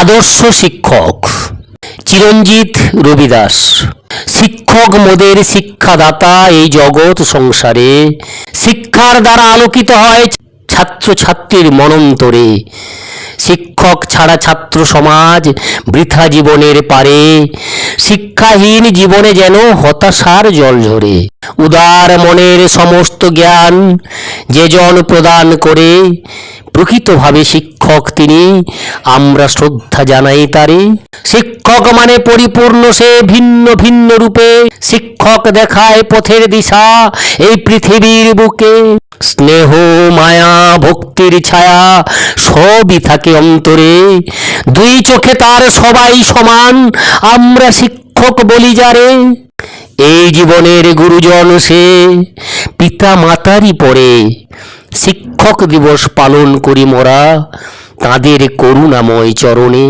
আদর্শ শিক্ষক চিরঞ্জিত রবিদাস। শিক্ষক মোদের শিক্ষাদাতা এই জগৎ সংসারে। শিক্ষার দ্বারা আলোকিত হয় ছাত্রছাত্রীর মনন্তরে। শিক্ষক ছাড়া ছাত্র সমাজ বৃথা জীবনের পারে। শিক্ষাহীন জীবনে যেন হতাশার জল ঝরে। উদার মনের সমস্ত জ্ঞান যে জন প্রদান করে। প্রকৃতভাবে শিক্ষক তিনি। আমরা শ্রদ্ধা জানাই তারে। শিক্ষক মানে পরিপূর্ণ সে ভিন্ন ভিন্ন রূপে। শিক্ষক দেখায় পথের দিশা এই পৃথিবীর বুকে। স্নেহ, মায়া, ভক্তির ছায়া সবই থাকে অন্তরে। দুই চোখে তার সবাই সমান। আমরা শিক্ষক বলি যারে। এই জীবনের গুরুজন সে। পিতা মাতারই পরে। শিক্ষক দিবস পালন করি মোরা তাঁদের করুণাময় চরণে।